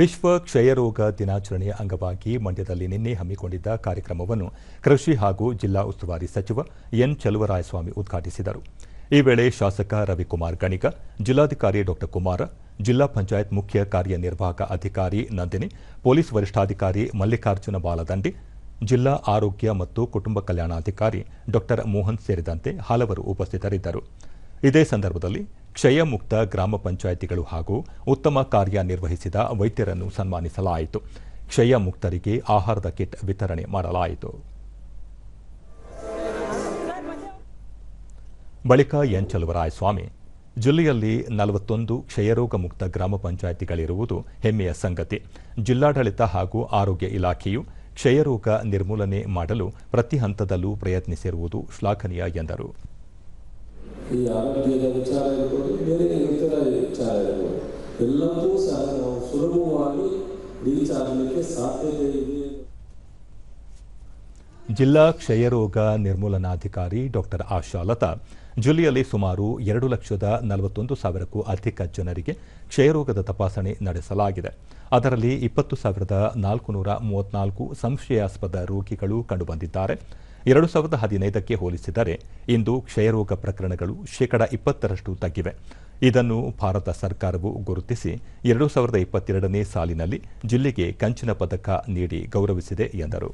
ವಿಶ್ವ ಕ್ಷಯರೋಗ ದಿನಾಚರಣೆಯ ಅಂಗವಾಗಿ ಮಂಡ್ಯದಲ್ಲಿ ನಿನ್ನೆ ಹಮ್ಮಿಕೊಂಡಿದ್ದ ಕಾರ್ಯಕ್ರಮವನ್ನು ಕೃಷಿ ಹಾಗೂ ಜಿಲ್ಲಾ ಉಸ್ತುವಾರಿ ಸಚಿವ ಎನ್ ಚಲುವರಾಯಸ್ವಾಮಿ ಉದ್ಘಾಟಿಸಿದರು. ಈ ವೇಳೆ ಶಾಸಕ ರವಿಕುಮಾರ್ ಗಣಿಗ, ಜಿಲ್ಲಾಧಿಕಾರಿ ಡಾ ಕುಮಾರ, ಜಿಲ್ಲಾ ಪಂಚಾಯತ್ ಮುಖ್ಯ ಕಾರ್ಯನಿರ್ವಾಹಕ ಅಧಿಕಾರಿ ನಂದಿನಿ, ಪೊಲೀಸ್ ವರಿಷ್ಠಾಧಿಕಾರಿ ಮಲ್ಲಿಕಾರ್ಜುನ ಬಾಲದಂಡಿ, ಜಿಲ್ಲಾ ಆರೋಗ್ಯ ಮತ್ತು ಕುಟುಂಬ ಕಲ್ಯಾಣಾಧಿಕಾರಿ ಡಾ ಮೋಹನ್ ಸೇರಿದಂತೆ ಹಲವರು ಉಪಸ್ಥಿತರಿದ್ದರು. ಇದೇ ಸಂದರ್ಭದಲ್ಲಿ ಕ್ಷಯಮುಕ್ತ ಗ್ರಾಮ ಪಂಚಾಯಿತಿಗಳು ಹಾಗೂ ಉತ್ತಮ ಕಾರ್ಯನಿರ್ವಹಿಸಿದ ವೈದ್ಯರನ್ನು ಸನ್ಮಾನಿಸಲಾಯಿತು. ಕ್ಷಯ ಮುಕ್ತರಿಗೆ ಆಹಾರದ ಕಿಟ್ ವಿತರಣೆ ಮಾಡಲಾಯಿತು. ಬಳಿಕ ಎಂಚಲುವರಾಯಸ್ವಾಮಿ ಚಲುವರಾಯಸ್ವಾಮಿ, ಜಿಲ್ಲೆಯಲ್ಲಿ ನಲವತ್ತೊಂದು ಕ್ಷಯರೋಗ ಮುಕ್ತ ಗ್ರಾಮ ಪಂಚಾಯಿತಿಗಳಿರುವುದು ಹೆಮ್ಮೆಯ ಸಂಗತಿ. ಜಿಲ್ಲಾಡಳಿತ ಹಾಗೂ ಆರೋಗ್ಯ ಇಲಾಖೆಯು ಕ್ಷಯರೋಗ ನಿರ್ಮೂಲನೆ ಮಾಡಲು ಪ್ರತಿ ಹಂತದಲ್ಲೂ ಪ್ರಯತ್ನಿಸಿರುವುದು ಶ್ಲಾಘನೀಯ ಎಂದರು. ಈ ಆರೋಗ್ಯದ ವಿಚಾರ ಇರ್ಬೋದು, ಬೇರೆ ಇತರ ವಿಚಾರ ಇರ್ಬೋದು. ಎಲ್ಲವೂ ಸಹ ನಾವು ಸುಲಭವಾಗಿ ರೀಚ್ ಆಗಲಿಕ್ಕೆ ಸಾಧ್ಯತೆ ಇದೆ. ಜಿಲ್ಲಾ ಕ್ಷಯರೋಗ ನಿರ್ಮೂಲನಾಧಿಕಾರಿ ಡಾಕ್ಟರ್ ಆಶಾಲತಾ ಜಿಲ್ಲೆಯಲ್ಲಿ ಸುಮಾರು ಎರಡು ಲಕ್ಷದ ನಲವತ್ತೊಂದು ಸಾವಿರಕ್ಕೂ ಅಧಿಕ ಜನರಿಗೆ ಕ್ಷಯರೋಗದ ತಪಾಸಣೆ ನಡೆಸಲಾಗಿದೆ. ಅದರಲ್ಲಿ ಇಪ್ಪತ್ತು ಸಾವಿರದ ನಾಲ್ಕು ನೂರ ಮೂವತ್ನಾಲ್ಕು ಸಂಶಯಾಸ್ಪದ ರೋಗಿಗಳು ಕಂಡುಬಂದಿದ್ದಾರೆ. ಎರಡು ಸಾವಿರದ ಹದಿನೈದಕ್ಕೆ ಹೋಲಿಸಿದರೆ ಇಂದು ಕ್ಷಯರೋಗ ಪ್ರಕರಣಗಳು ಶೇಕಡ ಇಪ್ಪತ್ತರಷ್ಟು ತಗ್ಗಿವೆ. ಇದನ್ನು ಭಾರತ ಸರ್ಕಾರವು ಗುರುತಿಸಿ ಎರಡು ಸಾವಿರದ ಇಪ್ಪತ್ತೆರಡನೇ ಸಾಲಿನಲ್ಲಿ ಜಿಲ್ಲೆಗೆ ಕಂಚಿನ ಪದಕ ನೀಡಿ ಗೌರವಿಸಿದೆ ಎಂದರು.